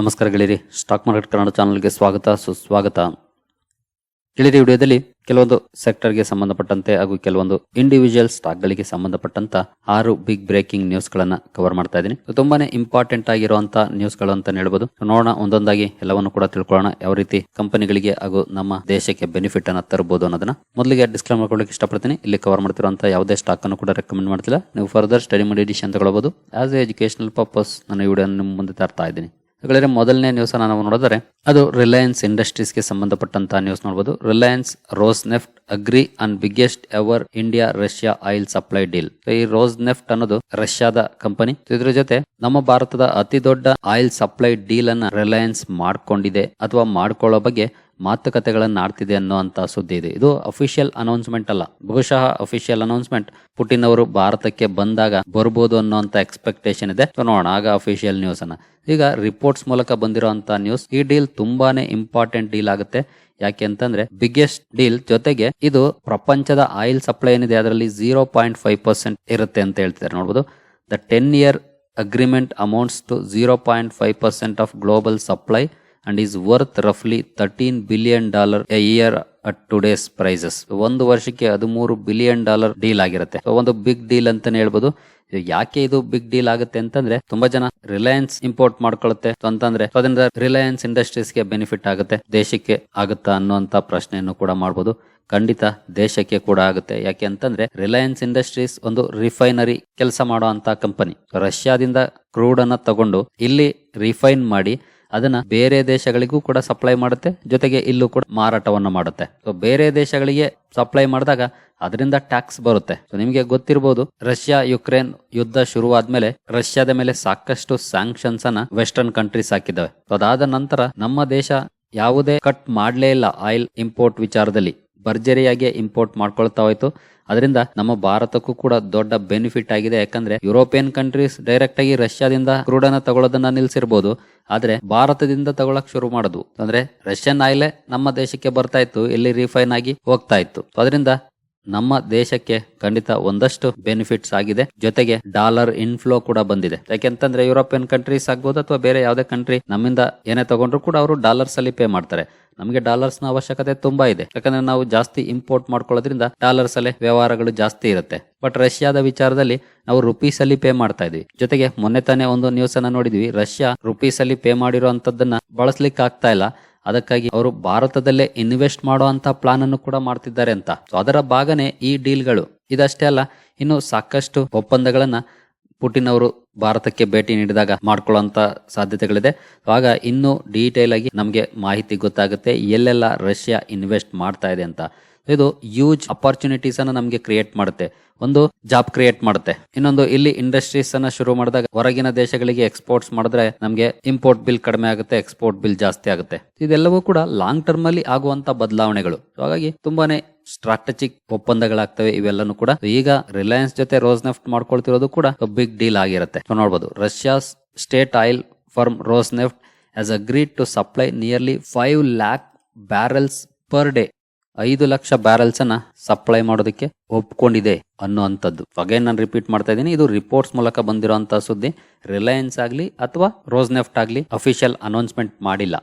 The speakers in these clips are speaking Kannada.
ನಮಸ್ಕಾರ ಗೆಳೆಯರಿ. ಸ್ಟಾಕ್ ಮಾರ್ಕೆಟ್ ಕನ್ನಡ ಚಾನಲ್ಗೆ ಸ್ವಾಗತ, ಸುಸ್ವಾಗತ. ಗೆಳೆಯರಿ ವಿಡಿಯೋದಲ್ಲಿ ಕೆಲವೊಂದು ಸೆಕ್ಟರ್ಗೆ ಸಂಬಂಧಪಟ್ಟಂತೆ ಹಾಗೂ ಕೆಲವೊಂದು ಇಂಡಿವಿಜುವಲ್ ಸ್ಟಾಕ್ಗಳಿಗೆ ಸಂಬಂಧಪಟ್ಟಂತ ಆರು ಬಿಗ್ ಬ್ರೇಕಿಂಗ್ ನ್ಯೂಸ್ ಗಳನ್ನ ಕವರ್ ಮಾಡ್ತಾ ಇದ್ದೀನಿ. ಇದು ತುಂಬಾನೇ ಇಂಪಾರ್ಟೆಂಟ್ ಆಗಿರುವಂತಹ ನ್ಯೂಸ್ಗಳು ಅಂತ ಹೇಳ್ಬೋದು. ನೋಡೋಣ, ಒಂದೊಂದಾಗಿ ಎಲ್ಲವನ್ನು ಕೂಡ ತಿಳ್ಕೊಳ್ಳೋಣ. ಯಾವ ರೀತಿ ಕಂಪನಿಗಳಿಗೆ ಹಾಗೂ ನಮ್ಮ ದೇಶಕ್ಕೆ ಬೆನಿಫಿಟ್ ಅನ್ನ ತರಬಹುದು ಅನ್ನೋದನ್ನ ಮೊದಲಿಗೆ ಡಿಸ್ಕ್ಲೈಮ್ ಮಾಡ್ಕೊಳ್ಳಿಕ್ಕೆ ಇಷ್ಟಪಡ್ತೀನಿ. ಇಲ್ಲಿ ಕವರ್ ಮಾಡ್ತಿರುವಂತಹ ಯಾವುದೇ ಸ್ಟಾಕ್ ಅನ್ನು ಕೂಡ ರೆಕಮೆಂಡ್ ಮಾಡ್ತಿಲ್ಲ. ನೀವು ಫರ್ದರ್ ಸ್ಟಡಿ ಮಾಡಿ ಅಂತ ತಗೊಳ್ಬಹುದು ಆಸ್ ಎ ಎಜುಕೇಶನಲ್ ಪರ್ಪಸ್ ನಾನು ವಿಡಿಯೋ ನಿಮ್ಮ ಮುಂದೆ ತರ್ತಾ ಇದ್ದೀನಿ. ಮೊದಲನೇ ನ್ಯೂಸ್ ನಾವು ನೋಡಿದರೆ ಅದು ರಿಲಯನ್ಸ್ ಇಂಡಸ್ಟ್ರೀಸ್ಗೆ ಸಂಬಂಧಪಟ್ಟಂತಹ ನ್ಯೂಸ್ ನೋಡಬಹುದು Reliance Rosneft agree and biggest ever India Russia oil supply deal ಈ ರೋಸ್ ನೆಫ್ಟ್ ಅನ್ನೋದು ರಷ್ಯಾದ ಕಂಪನಿ ಇದ್ರ ಜೊತೆ ನಮ್ಮ ಭಾರತದ ಅತಿ ದೊಡ್ಡ ಆಯಿಲ್ ಸಪ್ಲೈ ಡೀಲ್ ಅನ್ನ ರಿಲಯನ್ಸ್ ಮಾಡ್ಕೊಂಡಿದೆ ಅಥವಾ ಮಾಡ್ಕೊಳ್ಳೋ ಬಗ್ಗೆ ಮಾತುಕತೆಗಳನ್ನ ಆಡ್ತಿದೆ ಅನ್ನುವಂತ ಸುದ್ದಿ ಇದೆ. ಇದು ಅಫಿಷಿಯಲ್ ಅನೌನ್ಸ್ಮೆಂಟ್ ಅಲ್ಲ. ಬಹುಶಃ ಅಫಿಷಿಯಲ್ ಅನೌನ್ಸ್ಮೆಂಟ್ ಪುಟಿನ್ ಅವರು ಭಾರತಕ್ಕೆ ಬಂದಾಗ ಬರ್ಬೋದು ಅನ್ನುವಂತ ಎಕ್ಸ್ಪೆಕ್ಟೇಷನ್ ಇದೆ. ನೋಡೋಣ. ಆಗ ಅಫಿಷಿಯಲ್ ನ್ಯೂಸ್ ಅನ್ನ. ಈಗ ರಿಪೋರ್ಟ್ಸ್ ಮೂಲಕ ಬಂದಿರುವಂತಹ ನ್ಯೂಸ್ ಈ ಡೀಲ್ ತುಂಬಾನೇ ಇಂಪಾರ್ಟೆಂಟ್ ಡೀಲ್ ಆಗುತ್ತೆ. ಯಾಕೆ ಅಂತಂದ್ರೆ ಬಿಗ್ಗೆಸ್ಟ್ ಡೀಲ್ ಜೊತೆಗೆ ಇದು ಪ್ರಪಂಚದ ಆಯಿಲ್ ಸಪ್ಲೈ ಏನಿದೆ ಅದರಲ್ಲಿ ಜೀರೋ ಪಾಯಿಂಟ್ ಫೈವ್ ಪರ್ಸೆಂಟ್ ಇರುತ್ತೆ ಅಂತ ಹೇಳ್ತಿದ್ದಾರೆ ನೋಡ್ಬೋದು. The ten year agreement amounts to zero point five percent of global supply and is worth ರಫ್ಲಿ thirteen billion dollar a year at today's prices ಒಂದು ವರ್ಷಕ್ಕೆ ಹದಿಮೂರು ಬಿಲಿಯನ್ ಡಾಲರ್ ಡೀಲ್ ಆಗಿರುತ್ತೆ. ಒಂದು ಬಿಗ್ ಡೀಲ್ ಅಂತಾನೆ ಹೇಳ್ಬೋದು. ಯಾಕೆ ಇದು ಬಿಗ್ ಡೀಲ್ ಆಗುತ್ತೆ ಅಂತಂದ್ರೆ ತುಂಬಾ ಜನ ರಿಲಯನ್ಸ್ ಇಂಪೋರ್ಟ್ ಮಾಡ್ಕೊಳ್ಳುತ್ತೆ ಅಂತಂದ್ರೆ ಅದರಿಂದ ರಿಲಯನ್ಸ್ ಇಂಡಸ್ಟ್ರೀಸ್ಗೆ ಬೆನಿಫಿಟ್ ಆಗುತ್ತೆ. ದೇಶಕ್ಕೆ ಆಗುತ್ತಾ ಅನ್ನುವಂತ ಪ್ರಶ್ನೆಯನ್ನು ಕೂಡ ಮಾಡಬಹುದು ಖಂಡಿತ ದೇಶಕ್ಕೆ ಕೂಡ ಆಗುತ್ತೆ. ಯಾಕೆ ಅಂತಂದ್ರೆ, ರಿಲಯನ್ಸ್ ಇಂಡಸ್ಟ್ರೀಸ್ ಒಂದು ರಿಫೈನರಿ ಕೆಲಸ ಮಾಡೋ ಅಂತ ಕಂಪನಿ ರಷ್ಯಾದಿಂದ ಕ್ರೂಡ್ ಅನ್ನ ತಗೊಂಡು ಇಲ್ಲಿ ರಿಫೈನ್ ಮಾಡಿ ಅದನ್ನ ಬೇರೆ ದೇಶಗಳಿಗೂ ಕೂಡ ಸಪ್ಲೈ ಮಾಡುತ್ತೆ, ಜೊತೆಗೆ ಇಲ್ಲೂ ಕೂಡ ಮಾರಾಟವನ್ನು ಮಾಡುತ್ತೆ. ಸೊ ಬೇರೆ ದೇಶಗಳಿಗೆ ಸಪ್ಲೈ ಮಾಡಿದಾಗ ಅದರಿಂದ ಟ್ಯಾಕ್ಸ್ ಬರುತ್ತೆ. ಸೊ ನಿಮಗೆ ಗೊತ್ತಿರಬಹುದು ರಷ್ಯಾ ಯುಕ್ರೇನ್ ಯುದ್ಧ ಶುರುವಾದ್ಮೇಲೆ ರಷ್ಯಾದ ಮೇಲೆ ಸಾಕಷ್ಟು ಸ್ಯಾಂಕ್ಷನ್ಸ್ ಅನ್ನ ವೆಸ್ಟರ್ನ್ ಕಂಟ್ರೀಸ್ ಹಾಕಿದ್ದಾವೆ. ಸೊ ಅದಾದ ನಂತರ ನಮ್ಮ ದೇಶ ಯಾವುದೇ ಕಟ್ ಮಾಡಲೇ ಇಲ್ಲ ಆಯಿಲ್ ಇಂಪೋರ್ಟ್ ವಿಚಾರದಲ್ಲಿ. ಭರ್ಜರಿಯಾಗಿ ಇಂಪೋರ್ಟ್ ಮಾಡ್ಕೊಳ್ತಾ ಹೋಯ್ತು. ಅದರಿಂದ ನಮ್ಮ ಭಾರತಕ್ಕೂ ಕೂಡ ದೊಡ್ಡ ಬೆನಿಫಿಟ್ ಆಗಿದೆ. ಯಾಕಂದ್ರೆ ಯುರೋಪಿಯನ್ ಕಂಟ್ರೀಸ್ ಡೈರೆಕ್ಟ್ ಆಗಿ ರಷ್ಯಾದಿಂದ ಕ್ರೂಡ್ ಅನ್ನ ತಗೊಳ್ಳೋದನ್ನ ನಿಲ್ಸಿರ್ಬೋದು. ಆದ್ರೆ ಭಾರತದಿಂದ ತಗೊಳಕ್ ಶುರು ಮಾಡುದು. ಅಂದ್ರೆ ರಷ್ಯನ್ ಆಯಿಲೇ ನಮ್ಮ ದೇಶಕ್ಕೆ ಬರ್ತಾ ಇತ್ತು. ಇಲ್ಲಿ ರಿಫೈನ್ ಆಗಿ ಹೋಗ್ತಾ ಇತ್ತು. ಅದರಿಂದ ನಮ್ಮ ದೇಶಕ್ಕೆ ಖಂಡಿತ ಒಂದಷ್ಟು ಬೆನಿಫಿಟ್ಸ್ ಆಗಿದೆ. ಜೊತೆಗೆ ಡಾಲರ್ ಇನ್ಫ್ಲೋ ಕೂಡ ಬಂದಿದೆ. ಯಾಕೆಂತಂದ್ರೆ ಯುರೋಪಿಯನ್ ಕಂಟ್ರೀಸ್ ಆಗ್ಬೋದು ಅಥವಾ ಬೇರೆ ಯಾವುದೇ ಕಂಟ್ರಿ ನಮ್ಮಿಂದ ಏನೇ ತಗೊಂಡ್ರು ಕೂಡ ಅವರು ಡಾಲರ್ಸ್ ಅಲ್ಲಿ ಪೇ ಮಾಡ್ತಾರೆ. ನಮಗೆ ಡಾಲರ್ಸ್ನ ಅವಶ್ಯಕತೆ ತುಂಬಾ ಇದೆ. ಯಾಕಂದ್ರೆ ನಾವು ಜಾಸ್ತಿ ಇಂಪೋರ್ಟ್ ಮಾಡ್ಕೊಳ್ಳೋದ್ರಿಂದ ಡಾಲರ್ಸ್ ಅಲ್ಲಿ ವ್ಯವಹಾರಗಳು ಜಾಸ್ತಿ ಇರುತ್ತೆ. ಬಟ್ ರಷ್ಯಾದ ವಿಚಾರದಲ್ಲಿ ನಾವು ರುಪೀಸ್ ಅಲ್ಲಿ ಪೇ ಮಾಡ್ತಾ ಇದ್ವಿ. ಜೊತೆಗೆ ಮೊನ್ನೆ ತಾನೇ ಒಂದು ನ್ಯೂಸ್ ಅನ್ನ ನೋಡಿದ್ವಿ. ರಷ್ಯಾ ರುಪೀಸ್ ಅಲ್ಲಿ ಪೇ ಮಾಡಿರೋ ಅಂತದನ್ನ ಬಳಸ್ಲಿಕ್ಕೆ ಆಗ್ತಾ ಇಲ್ಲ. ಅದಕ್ಕಾಗಿ ಅವರು ಭಾರತದಲ್ಲೇ ಇನ್ವೆಸ್ಟ್ ಮಾಡುವಂತ ಪ್ಲಾನ್ ಅನ್ನು ಕೂಡ ಮಾಡ್ತಿದ್ದಾರೆ ಅಂತ. ಸೊ ಅದರ ಭಾಗನೇ ಈ ಡೀಲ್ಗಳು. ಇದಷ್ಟೇ ಅಲ್ಲ, ಇನ್ನು ಸಾಕಷ್ಟು ಒಪ್ಪಂದಗಳನ್ನ ಪುಟಿನ್ ಅವರು ಭಾರತಕ್ಕೆ ಭೇಟಿ ನೀಡಿದಾಗ ಮಾಡ್ಕೊಳ್ಳುವಂತ ಸಾಧ್ಯತೆಗಳಿದೆ. ಆಗ ಇನ್ನೂ ಡೀಟೇಲ್ ಆಗಿ ನಮಗೆ ಮಾಹಿತಿ ಗೊತ್ತಾಗುತ್ತೆ, ಎಲ್ಲೆಲ್ಲ ರಷ್ಯಾ ಇನ್ವೆಸ್ಟ್ ಮಾಡ್ತಾ ಇದೆ ಅಂತ. ಇದು ಯೂಜ್ ಅಪಾರ್ಚುನಿಟೀಸ್ ಅನ್ನ ನಮಗೆ ಕ್ರಿಯೇಟ್ ಮಾಡುತ್ತೆ. ಒಂದು ಜಾಬ್ ಕ್ರಿಯೇಟ್ ಮಾಡುತ್ತೆ. ಇನ್ನೊಂದು ಇಲ್ಲಿ ಇಂಡಸ್ಟ್ರೀಸ್ ಅನ್ನ ಶುರು ಮಾಡಿದಾಗ ಹೊರಗಿನ ದೇಶಗಳಿಗೆ ಎಕ್ಸ್ಪೋರ್ಟ್ಸ್ ಮಾಡಿದ್ರೆ ನಮಗೆ ಇಂಪೋರ್ಟ್ ಬಿಲ್ ಕಡಿಮೆ ಆಗುತ್ತೆ ಎಕ್ಸ್ಪೋರ್ಟ್ ಬಿಲ್ ಜಾಸ್ತಿ ಆಗುತ್ತೆ. ಇದೆಲ್ಲವೂ ಕೂಡ ಲಾಂಗ್ ಟರ್ಮ್ ಅಲ್ಲಿ ಆಗುವಂತ ಬದಲಾವಣೆಗಳು. ಹಾಗಾಗಿ ತುಂಬಾನೇ ಸ್ಟ್ರಾಟಜಿಕ್ ಒಪ್ಪಂದಗಳಾಗ್ತವೆ, ಇವೆಲ್ಲನೂ ಕೂಡ. ಈಗ ರಿಲಯನ್ಸ್ ಜೊತೆ ರೋಸ್ ನೆಫ್ಟ್ ಮಾಡ್ಕೊಳ್ತಿರೋದು ಕೂಡ ಬಿಗ್ ಡೀಲ್ ಆಗಿರುತ್ತೆ. ನೋಡ್ಬೋದು. Russia state oil firm Rosneft has agreed to supply nearly five lakh barrels per day ಐದು ಲಕ್ಷ ಬ್ಯಾರಲ್ಸ್ ಅನ್ನ ಸಪ್ಲೈ ಮಾಡೋದಕ್ಕೆ ಒಪ್ಕೊಂಡಿದೆ ಅನ್ನುವಂಥದ್ದು. ಅಗೇನ್ ನಾನು ರಿಪೀಟ್ ಮಾಡ್ತಾ ಇದ್ದೀನಿ, ಇದು ರಿಪೋರ್ಟ್ಸ್ ಮೂಲಕ ಬಂದಿರುವಂತಹ ಸುದ್ದಿ. ರಿಲಯನ್ಸ್ ಆಗಲಿ ಅಥವಾ ರೋಸ್ ನೆಫ್ಟ್ ಆಗಲಿ ಅಫಿಷಿಯಲ್ ಅನೌನ್ಸ್ಮೆಂಟ್ ಮಾಡಿಲ್ಲ.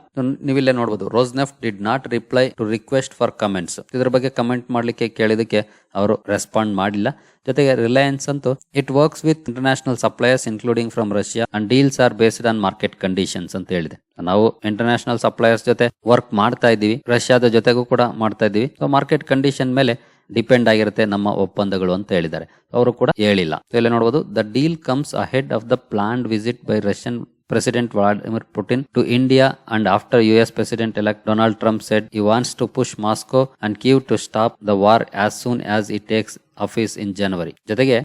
ನೀವಿಲ್ಲೇ ನೋಡಬಹುದು Rosneft did not reply to request for comments ಇದ್ರ ಬಗ್ಗೆ ಕಮೆಂಟ್ ಮಾಡಲಿಕ್ಕೆ ಕೇಳಿದಕ್ಕೆ ಅವರು ರೆಸ್ಪಾಂಡ್ ಮಾಡಿಲ್ಲ. ಜೊತೆಗೆ ರಿಲಯನ್ಸ್ ಅಂತೂ it works with international suppliers including from Russia and deals are based on market conditions ಅಂತ ಹೇಳಿದೆ. ನಾವು ಇಂಟರ್ನ್ಯಾಷನಲ್ ಸಪ್ಲೈಯರ್ಸ್ ಜೊತೆ ವರ್ಕ್ ಮಾಡ್ತಾ ಇದ್ದೀವಿ. ರಷ್ಯಾದ ಜೊತೆಗೂ ಕೂಡ ಮಾಡ್ತಾ ಇದ್ದೀವಿ. ಸೊ ಮಾರ್ಕೆಟ್ ಕಂಡೀಷನ್ ಮೇಲೆ ಡಿಪೆಂಡ್ ಆಗಿರುತ್ತೆ ನಮ್ಮ ಒಪ್ಪಂದಗಳು ಅಂತ ಹೇಳಿದ್ದಾರೆ. ಅವರು ಕೂಡ ಹೇಳಿಲ್ಲ. ಇಲ್ಲಿ ನೋಡಬಹುದು the deal comes ahead of the planned visit by Russian President Vladimir Putin to India and after US president elect Donald Trump said he wants to push Moscow and Kyiv to stop the war as soon as it takes office in January ಜೊತೆಗೆ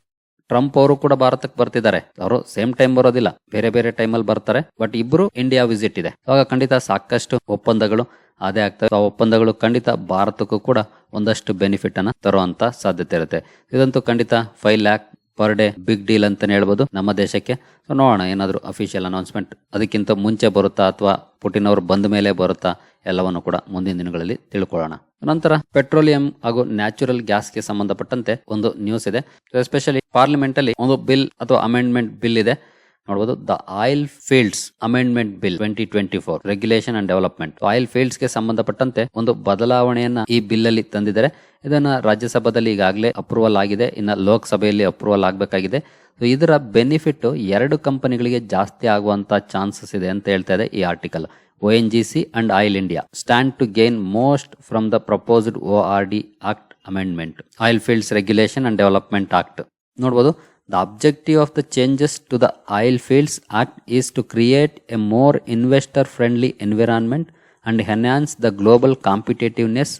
ಟ್ರಂಪ್ ಅವರು ಕೂಡ ಭಾರತಕ್ಕೆ ಬರ್ತಿದ್ದಾರೆ. ಅವರು ಸೇಮ್ ಟೈಮ್ ಬರೋದಿಲ್ಲ. ಬೇರೆ ಬೇರೆ ಟೈಮಲ್ಲಿ ಬರ್ತಾರೆ. ಬಟ್ ಇಬ್ರು ಇಂಡಿಯಾ ವಿಸಿಟ್ ಇದೆ. ಅವಾಗ ಖಂಡಿತ ಸಾಕಷ್ಟು ಒಪ್ಪಂದಗಳು ಅದೇ ಆಗ್ತವೆ. ಆ ಒಪ್ಪಂದಗಳು ಖಂಡಿತ ಭಾರತಕ್ಕೂ ಕೂಡ ಒಂದಷ್ಟು ಬೆನಿಫಿಟ್ ಅನ್ನ ತರುವಂತ ಸಾಧ್ಯತೆ ಇರುತ್ತೆ. ಇದಂತೂ ಖಂಡಿತ five lakh per day big deal ಅಂತ ಹೇಳ್ಬೋದು ನಮ್ಮ ದೇಶಕ್ಕೆ. ನೋಡೋಣ, ಏನಾದರೂ ಅಫಿಷಿಯಲ್ ಅನೌನ್ಸ್ಮೆಂಟ್ ಅದಕ್ಕಿಂತ ಮುಂಚೆ ಬರುತ್ತಾ ಅಥವಾ ಪುಟಿನ್ ಅವರು ಬಂದ ಮೇಲೆ ಬರುತ್ತಾ ಎಲ್ಲವನ್ನು ಕೂಡ ಮುಂದಿನ ದಿನಗಳಲ್ಲಿ ತಿಳ್ಕೊಳ್ಳೋಣ. ನಂತರ ಪೆಟ್ರೋಲಿಯಂ ಹಾಗೂ ನ್ಯಾಚುರಲ್ ಗ್ಯಾಸ್ಗೆ ಸಂಬಂಧಪಟ್ಟಂತೆ ಒಂದು ನ್ಯೂಸ್ ಇದೆ. ಎಸ್ಪೆಷಲಿ ಪಾರ್ಲಿಮೆಂಟ್ ಅಲ್ಲಿ ಒಂದು ಬಿಲ್ ಅಥವಾ ಅಮೆಂಡ್ಮೆಂಟ್ ಬಿಲ್ ಇದೆ. ನೋಡಬಹುದು the oil fields amendment bill twenty twenty four regulation and development oil ಫೀಲ್ಡ್ಸ್ಗೆ ಸಂಬಂಧಪಟ್ಟಂತೆ ಒಂದು ಬದಲಾವಣೆಯನ್ನ ಈ ಬಿಲ್ ಅಲ್ಲಿ ತಂದಿದ್ದಾರೆ. ಇದನ್ನ ರಾಜ್ಯಸಭಾದಲ್ಲಿ ಈಗಾಗಲೇ ಅಪ್ರೂವಲ್ ಆಗಿದೆ. ಇನ್ನು ಲೋಕಸಭೆಯಲ್ಲಿ ಅಪ್ರೂವಲ್ ಆಗಬೇಕಾಗಿದೆ. ಇದರ ಬೆನಿಫಿಟ್ ಎರಡು ಕಂಪನಿಗಳಿಗೆ ಜಾಸ್ತಿ ಆಗುವಂತ ಚಾನ್ಸಸ್ ಇದೆ ಅಂತ ಹೇಳ್ತಾ ಇದೆ ಈ article O N G C and Oil India stand to gain most from the proposed O R D act amendment oil fields regulation and development act ನೋಡ್ಬೋದು the objective of the changes to the Oil Fields Act is to create a more investor friendly environment and enhance the global competitiveness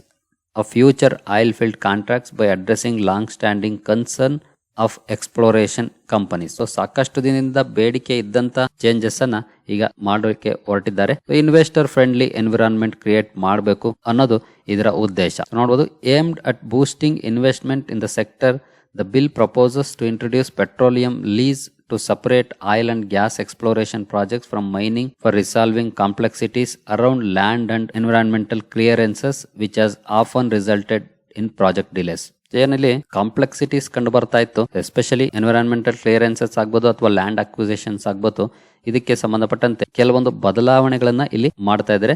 of future oil field contracts by addressing long standing concern of exploration companies. So ಸಾಕಷ್ಟು ದಿನದಿಂದ ಬೇಡಿಕೆ ಇದ್ದಂತ ಚೇಂಜಸ್ ಅನ್ನ ಈಗ ಮಾಡೋಕೆ ಹೊರಟಿದ್ದಾರೆ ಇನ್ವೆಸ್ಟರ್ ಫ್ರೆಂಡ್ಲಿ ಎನ್ವಿರಾನ್ಮೆಂಟ್ ಕ್ರಿಯೇಟ್ ಮಾಡಬೇಕು ಅನ್ನೋದು ಇದರ ಉದ್ದೇಶ ನೋಡಬಹುದು aimed at boosting investment in the sector The bill proposes to introduce petroleum lease to separate oil and gas exploration projects from mining for resolving complexities around land and environmental clearances, which has often resulted in project delays. ಏನಲ್ಲಿ ಕಾಂಪ್ಲೆಕ್ಸಿಟೀಸ್ ಕಂಡು ಬರ್ತಾ ಇತ್ತು. ಎಸ್ಪೆಷಲಿ ಎನ್ವಿರಾನ್ಮೆಂಟಲ್ ಕ್ಲಿಯರೆನ್ಸಸ್ ಆಗ್ಬೋದು ಅಥವಾ ಲ್ಯಾಂಡ್ ಅಕ್ವಿಸೇಷನ್ಸ್ ಆಗ್ಬೋದು. ಇದಕ್ಕೆ ಸಂಬಂಧಪಟ್ಟಂತೆ ಕೆಲವೊಂದು ಬದಲಾವಣೆಗಳನ್ನ ಇಲ್ಲಿ ಮಾಡ್ತಾ ಇದ್ದಾರೆ.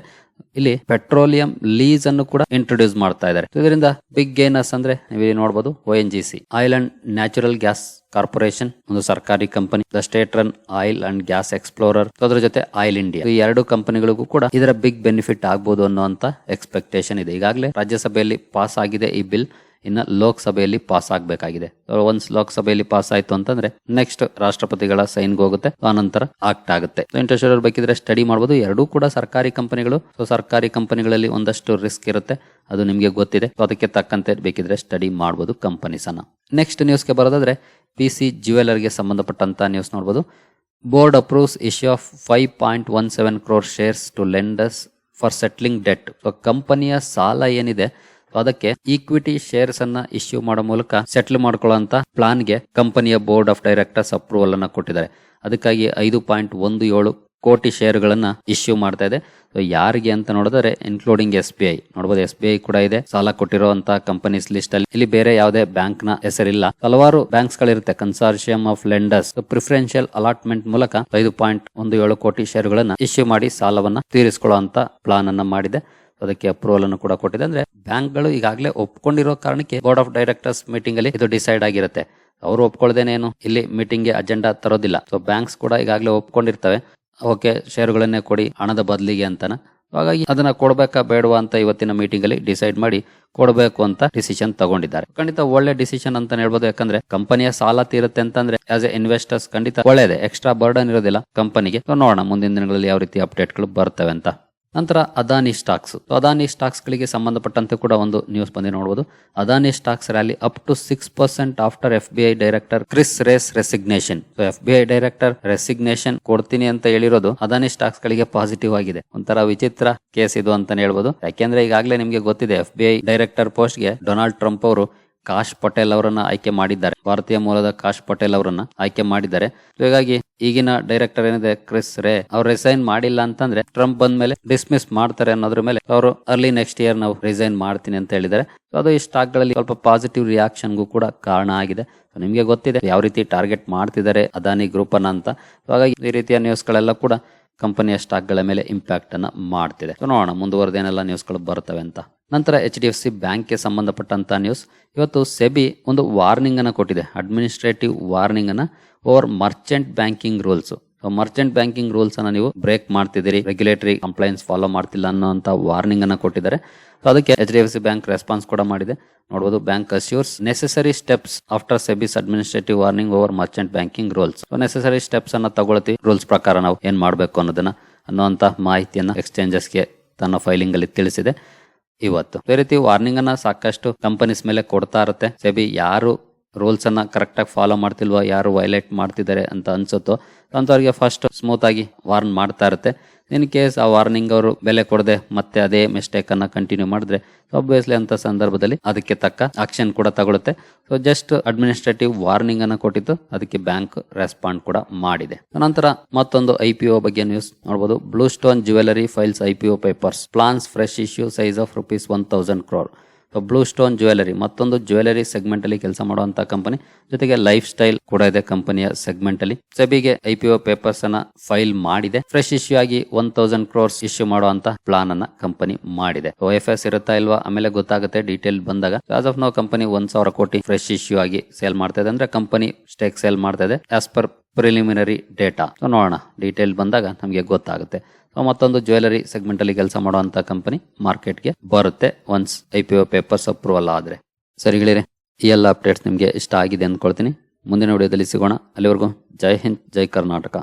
ಇಲ್ಲಿ ಪೆಟ್ರೋಲಿಯಂ ಲೀಸ್ ಅನ್ನು ಕೂಡ ಇಂಟ್ರೊಡ್ಯೂಸ್ ಮಾಡ್ತಾ ಇದ್ದಾರೆ. ಇದರಿಂದ ಬಿಗ್ ಗೇನರ್ಸ್ ಅಂದ್ರೆ ನೀವು ನೋಡಬಹುದು O N G C oil and natural gas corporation ಒಂದು ಸರ್ಕಾರಿ company the state run oil and gas explorer ಅದರ ಜೊತೆ ಆಯಿಲ್ ಇಂಡಿಯಾ ಈ ಎರಡು ಕಂಪನಿಗಳಿಗೂ ಕೂಡ ಇದರ ಬಿಗ್ ಬೆನಿಫಿಟ್ ಆಗ್ಬೋದು ಅನ್ನುವಂತ ಎಕ್ಸ್ಪೆಕ್ಟೇಷನ್ ಇದೆ. ಈಗಾಗಲೇ ರಾಜ್ಯಸಭೆಯಲ್ಲಿ ಪಾಸ್ ಆಗಿದೆ ಈ ಬಿಲ್ ಇನ್ನು ಲೋಕಸಭೆಯಲ್ಲಿ ಪಾಸ್ ಆಗಬೇಕಾಗಿದೆ. ಒನ್ಸ್ ಲೋಕಸಭೆಯಲ್ಲಿ ಪಾಸ್ ಆಯಿತು ಅಂತಂದ್ರೆ ನೆಕ್ಸ್ಟ್ ರಾಷ್ಟ್ರಪತಿಗಳ ಸೈನ್ಗೆ ಹೋಗುತ್ತೆ. ಆನಂತರ ಆಕ್ಟ್ ಆಗುತ್ತೆ. ಇಂಟ್ರೆಸ್ಟ್ ಬೇಕಿದ್ರೆ ಸ್ಟಡಿ ಮಾಡಬಹುದು ಎರಡೂ ಕೂಡ ಸರ್ಕಾರಿ ಕಂಪನಿಗಳು. ಸೊ ಸರ್ಕಾರಿ ಕಂಪನಿಗಳಲ್ಲಿ ಒಂದಷ್ಟು ರಿಸ್ಕ್ ಇರುತ್ತೆ. ಅದು ನಿಮಗೆ ಗೊತ್ತಿದೆ. ಅದಕ್ಕೆ ತಕ್ಕಂತೆ ಬೇಕಿದ್ರೆ ಸ್ಟಡಿ ಮಾಡಬಹುದು ಕಂಪನೀಸ್ ಅನ್ನ. ನೆಕ್ಸ್ಟ್ ನ್ಯೂಸ್ಗೆ ಬರೋದಾದ್ರೆ ಪಿ ಸಿ ಜ್ಯುವೆಲರ್ಗೆ ಸಂಬಂಧಪಟ್ಟಂತ ನ್ಯೂಸ್ ನೋಡಬಹುದು board approves issue of five point one seven crore shares to lenders for settling debt so ಕಂಪನಿಯ ಸಾಲ ಏನಿದೆ ಅದಕ್ಕೆ ಈಕ್ವಿಟಿ ಶೇರ್ಸ್ ಅನ್ನ ಇಶ್ಯೂ ಮಾಡೋ ಮೂಲಕ ಸೆಟ್ಲ್ ಪ್ಲಾನ್ಗೆ ಕಂಪನಿಯ ಬೋರ್ಡ್ ಆಫ್ ಡೈರೆಕ್ಟರ್ಸ್ ಅಪ್ರೂವಲ್ ಅನ್ನ ಕೊಟ್ಟಿದ್ದಾರೆ. ಅದಕ್ಕಾಗಿ ಐದು ಪಾಯಿಂಟ್ ಒಂದು ಏಳು ಕೋಟಿ ಶೇರ್ಗಳನ್ನ ಇಶ್ಯೂ ಮಾಡ್ತಾ ಇದೆ. ಯಾರಿಗೆ ಅಂತ ನೋಡಿದ್ರೆ ಇನ್ಕ್ಲೂಡಿಂಗ್ ಎಸ್ ಬಿ ಐ ನೋಡಬಹುದು ಎಸ್ ಬಿ ಐ ಕೂಡ ಇದೆ. ಸಾಲ ಕೊಟ್ಟಿರುವಂತಹ ಕಂಪನೀಸ್ ಲಿಸ್ಟ್ ಅಲ್ಲಿ. ಇಲ್ಲಿ ಬೇರೆ ಯಾವುದೇ ಬ್ಯಾಂಕ್ನ ಹೆಸರಿಲ್ಲ. ಹಲವಾರು banks ಗಳಿರುತ್ತೆ. Consortium of lenders preferential allotment ಮೂಲಕ ಐದು ಪಾಯಿಂಟ್ ಒಂದು ಏಳು ಕೋಟಿ ಶೇರ್ಗಳನ್ನ ಇಶ್ಯೂ ಮಾಡಿ ಸಾಲವನ್ನ ತೀರಿಸಿಕೊಳ್ಳುವಂತ ಪ್ಲಾನ್ ಅನ್ನ ಮಾಡಿದೆ. ಅದಕ್ಕೆ ಅಪ್ರೂವಲ್ ಅನ್ನು ಕೂಡ ಕೊಟ್ಟಿದೆ. ಅಂದ್ರೆ ಬ್ಯಾಂಕ್ಗಳು ಈಗಾಗಲೇ ಒಪ್ಕೊಂಡಿರೋ ಕಾರಣಕ್ಕೆ ಬೋರ್ಡ್ ಆಫ್ ಡೈರೆಕ್ಟರ್ಸ್ ಮೀಟಿಂಗ್ ಅಲ್ಲಿ ಇದು ಡಿಸೈಡ್ ಆಗಿರುತ್ತೆ. ಅವರು ಒಪ್ಕೊಳ್ಳದೇನೇನು ಇಲ್ಲಿ ಮೀಟಿಂಗ್ಗೆ ಅಜೆಂಡಾ ತರೋದಿಲ್ಲ. ಸೊ ಬ್ಯಾಂಕ್ಸ್ ಕೂಡ ಈಗಾಗಲೇ ಒಪ್ಕೊಂಡಿರ್ತವೆ. ಓಕೆ ಶೇರುಗಳನ್ನೇ ಕೊಡಿ, ಹಣದ ಬದಲಿಗೆ ಅಂತಾನ. ಹಾಗಾಗಿ ಅದನ್ನ ಕೊಡಬೇಕಾ ಬೇಡವಾ ಅಂತ ಇವತ್ತಿನ ಮೀಟಿಂಗ್ ಅಲ್ಲಿ ಡಿಸೈಡ್ ಮಾಡಿ ಕೊಡಬೇಕು ಅಂತ ಡಿಸಿಷನ್ ತಗೊಂಡಿದ್ದಾರೆ. ಖಂಡಿತ ಒಳ್ಳೆ ಡಿಸಿಷನ್ ಅಂತ ಹೇಳ್ಬೋದು. ಯಾಕಂದ್ರೆ ಕಂಪನಿಯ ಸಾಲ ತೀರುತ್ತೆ ಅಂತಂದ್ರೆ ಆಸ್ ಎ ಇನ್ವೆಸ್ಟರ್ಸ್ ಖಂಡಿತ ಒಳ್ಳೇದೆ. ಎಕ್ಸ್ಟ್ರಾ ಬರ್ಡನ್ ಇರೋದಿಲ್ಲ ಕಂಪನಿಗೆ ನೋಡೋಣ ಮುಂದಿನ ದಿನಗಳಲ್ಲಿ ಯಾವ ರೀತಿ ಅಪ್ಡೇಟ್ಗಳು ಬರ್ತವೆ ಅಂತ. ನಂತರ ಅದಾನಿ ಸ್ಟಾಕ್ಸ್ ಅದಾನಿ ಸ್ಟಾಕ್ಸ್ ಗಳಿಗೆ ಸಂಬಂಧಪಟ್ಟಂತೆ ಕೂಡ ಒಂದು ನ್ಯೂಸ್ ಬಂದಿ ನೋಡಬಹುದು Adani stocks rally up to six percent after F B I director Chris Wray's resignation F B I director resignation ಕೊಡ್ತೀನಿ ಅಂತ ಹೇಳಿರೋದು ಅದಾನಿ ಸ್ಟಾಕ್ಸ್ ಗಳಿಗೆ ಪಾಸಿಟಿವ್ ಆಗಿದೆ. ಒಂಥರ ವಿಚಿತ್ರ ಕೇಸ್ ಇದು ಅಂತಾನೆ ಹೇಳ್ಬೋದು. ಯಾಕೆಂದ್ರೆ ಈಗಾಗಲೇ ನಿಮಗೆ ಗೊತ್ತಿದೆ ಎಫ್ ಬಿ ಐ ಡೈರೆಕ್ಟರ್ ಪೋಸ್ಟ್ಗೆ ಡೊನಾಲ್ಡ್ ಟ್ರಂಪ್ ಅವರು ಕಾಶ್ ಪಟೇಲ್ ಅವರನ್ನ ಆಯ್ಕೆ ಮಾಡಿದ್ದಾರೆ. ಭಾರತೀಯ ಮೂಲದ ಕಾಶ್ ಪಟೇಲ್ ಅವರನ್ನ ಆಯ್ಕೆ ಮಾಡಿದ್ದಾರೆ. ಹೀಗಾಗಿ ಈಗಿನ ಡೈರೆಕ್ಟರ್ ಏನಿದೆ? ಕ್ರಿಸ್ ರೇ. ಅವ್ರು ರಿಸೈನ್ ಮಾಡಿಲ್ಲ ಅಂತಂದ್ರೆ ಟ್ರಂಪ್ ಬಂದ ಮೇಲೆ ಡಿಸ್ಮಿಸ್ ಮಾಡ್ತಾರೆ ಅನ್ನೋದ್ರ ಮೇಲೆ ಅವರು ಅರ್ಲಿ ನೆಕ್ಸ್ಟ್ ಇಯರ್ ನಾವು ರಿಸೈನ್ ಮಾಡ್ತೀನಿ ಅಂತ ಹೇಳಿದ್ದಾರೆ. ಅದು ಈ ಸ್ಟಾಕ್ಗಳಲ್ಲಿ ಸ್ವಲ್ಪ ಪಾಸಿಟಿವ್ ರಿಯಾಕ್ಷನ್ ರಿಯಾಕ್ಷನ್ಗೂ ಕೂಡ ಕಾರಣ ಆಗಿದೆ. ನಿಮಗೆ ಗೊತ್ತಿದೆ ಯಾವ ರೀತಿ ಟಾರ್ಗೆಟ್ ಮಾಡ್ತಿದ್ದಾರೆ ಅದಾನಿ ಗ್ರೂಪ್ ಅನ್ನ ಅಂತ ಹಾಗಾಗಿ ಈ ರೀತಿಯ ನ್ಯೂಸ್ ಗಳೆಲ್ಲ ಕೂಡ ಕಂಪನಿಯ ಸ್ಟಾಕ್ಗಳ ಮೇಲೆ ಇಂಪ್ಯಾಕ್ಟ್ ಅನ್ನ ಮಾಡ್ತಿದೆ. ನೋಡೋಣ ಮುಂದುವರೆದೇನೆಲ್ಲ ನ್ಯೂಸ್ಗಳು ಬರ್ತವೆ ಅಂತ. ನಂತರ ಎಚ್ ಡಿ ಎಫ್ ಸಿ ಬ್ಯಾಂಕ್ಗೆ ಸಂಬಂಧಪಟ್ಟಂತ ನ್ಯೂಸ್ ಇವತ್ತು ಸೆಬಿ ಒಂದು ವಾರ್ನಿಂಗ್ ಅನ್ನು ಕೊಟ್ಟಿದೆ. ಅಡ್ಮಿನಿಸ್ಟ್ರೇಟಿವ್ ವಾರ್ನಿಂಗ್ ಅನ್ನ over merchant banking rules merchant banking rules ಅನ್ನ ನೀವು ಬ್ರೇಕ್ ಮಾಡ್ತಿದ್ದೀರಿ. ರೆಗ್ಯುಲೇಟರಿ ಕಂಪ್ಲೈನ್ಸ್ ಫಾಲೋ ಮಾಡ್ತಿಲ್ಲ ಅನ್ನೋಂತ ವಾರ್ನಿಂಗ್ ಅನ್ನ ಕೊಟ್ಟಿದ್ದಾರೆ. ಸೊ ಅದಕ್ಕೆ H D F C bank response ಕೂಡ ಮಾಡಿದೆ. ನೋಡಬಹುದು bank assures necessary steps after SEBI's administrative warning over merchant banking rules necessary steps ಅನ್ನ ತಗೊಳ್ತಿ ರೂಲ್ಸ್ ಪ್ರಕಾರ ನಾವು ಏನ್ ಮಾಡಬೇಕು ಅನ್ನೋದನ್ನ ಅನ್ನುವಂತ ಮಾಹಿತಿಯನ್ನ ಎಕ್ಸ್ಚೇಂಜಸ್ಗೆ ತನ್ನ ಫೈಲಿಂಗ್ ಅಲ್ಲಿ ತಿಳಿಸಿದೆ. ಇವತ್ತು. ಅದೇ ರೀತಿ ವಾರ್ನಿಂಗ್ ಅನ್ನ ಸಾಕಷ್ಟು ಕಂಪನೀಸ್ ಮೇಲೆ ಕೊಡ್ತಾ ಇರುತ್ತೆ. ಸೆಬಿ ಯಾರು ರೂಲ್ಸ್ ಕರೆಕ್ಟಾಗಿ ಕರೆಕ್ಟ್ ಫಾಲೋ ಮಾಡ್ತಿಲ್ವೋ, ಯಾರು ವೈಲೇಟ್ ಮಾಡ್ತಿದ್ದಾರೆ ಅಂತ ಅನ್ಸುತ್ತೋ ಅಂಥವ್ರಿಗೆ ಫಸ್ಟ್ ಸ್ಮೂತ್ ಆಗಿ ವಾರ್ನ್ ಮಾಡ್ತಾ ಇರುತ್ತೆ. ಇನ್ ಕೇಸ್ ಆ ವಾರ್ನಿಂಗ್ ಅವರು ಬೆಲೆ ಕೊಡದೆ ಮತ್ತೆ ಅದೇ ಮಿಸ್ಟೇಕ್ ಅನ್ನ ಕಂಟಿನ್ಯೂ ಮಾಡಿದ್ರೆ ಆಬ್ವಿಯಸ್ಲಿ ಅಂತ ಸಂದರ್ಭದಲ್ಲಿ ಅದಕ್ಕೆ ತಕ್ಕ ಆಕ್ಷನ್ ಕೂಡ ತಗೊಳುತ್ತೆ. ಸೊ ಜಸ್ಟ್ ಅಡ್ಮಿನಿಸ್ಟ್ರೇಟಿವ್ ವಾರ್ನಿಂಗ್ ಅನ್ನ ಕೊಟ್ಟಿತ್ತು, ಅದಕ್ಕೆ ಬ್ಯಾಂಕ್ ರೆಸ್ಪಾಂಡ್ ಕೂಡ ಮಾಡಿದೆ. ನಂತರ ಮತ್ತೊಂದು ಐ ಪಿ ಒ ಬಗ್ಗೆ ನ್ಯೂಸ್ ನೋಡಬಹುದು Bluestone jewellery files I P O papers plans fresh issue size of rupees one thousand crore Bluestone jewellery ಮತ್ತೊಂದು ಜ್ಯುವೆಲರಿ ಸೆಗ್ಮೆಂಟ್ ಅಲ್ಲಿ ಕೆಲಸ ಮಾಡುವಂತಹ ಕಂಪನಿ ಜೊತೆಗೆ ಲೈಫ್ ಸ್ಟೈಲ್ ಕೂಡ ಇದೆ ಕಂಪನಿಯ ಸೆಗ್ಮೆಂಟ್ ಅಲ್ಲಿ. ಸೆಬಿಗೆ ಐಪಿಒ ಪೇಪರ್ಸ್ ಅನ್ನ ಫೈಲ್ ಮಾಡಿದೆ. ಫ್ರೆಶ್ ಇಶ್ಯೂ ಆಗಿ ಒನ್ ತೌಸಂಡ್ ಕ್ರೋರ್ಸ್ ಇಶ್ಯೂ ಮಾಡುವಂತ ಪ್ಲಾನ್ ಅನ್ನ ಕಂಪನಿ ಮಾಡಿದೆ. ಎಫ್ ಎಸ್ ಇರುತ್ತಾ ಇಲ್ವಾ ಆಮೇಲೆ ಗೊತ್ತಾಗುತ್ತೆ ಡೀಟೇಲ್ ಬಂದಾಗ. ಆಸ್ ಆಫ್ ನೋ ಕಂಪನಿ ಒಂದ್ ಸಾವಿರ ಕೋಟಿ ಫ್ರೆಶ್ ಇಶ್ಯೂ ಆಗಿ ಸೇಲ್ ಮಾಡ್ತಾ ಇದೆ. ಅಂದ್ರೆ ಕಂಪನಿ ಸ್ಟೇಕ್ ಸೇಲ್ ಮಾಡ್ತಾ ಇದೆ ಆಸ್ ಪರ್ ಪ್ರಿಲಿಮಿನರಿ ಡೇಟಾ ನೋಡೋಣ ಡೀಟೇಲ್ ಬಂದಾಗ ನಮಗೆ ಗೊತ್ತಾಗುತ್ತೆ. ಮತ್ತೊಂದು ಜ್ಯುವೆಲರಿ ಸೆಗ್ಮೆಂಟ್ ಅಲ್ಲಿ ಕೆಲಸ ಮಾಡುವಂತ ಕಂಪನಿ ಮಾರ್ಕೆಟ್ಗೆ ಬರುತ್ತೆ once I P O papers approval ಆದ್ರೆ. ಸರಿ ಈ ಎಲ್ಲ ಅಪ್ಡೇಟ್ಸ್ ನಿಮಗೆ ಇಷ್ಟ ಆಗಿದೆ ಅಂದ್ಕೊಳ್ತೀನಿ. ಮುಂದಿನ ವಿಡಿಯೋದಲ್ಲಿ ಸಿಗೋಣ. ಅಲ್ಲಿವರೆಗೂ ಜೈ ಹಿಂದ್, ಜೈ ಕರ್ನಾಟಕ.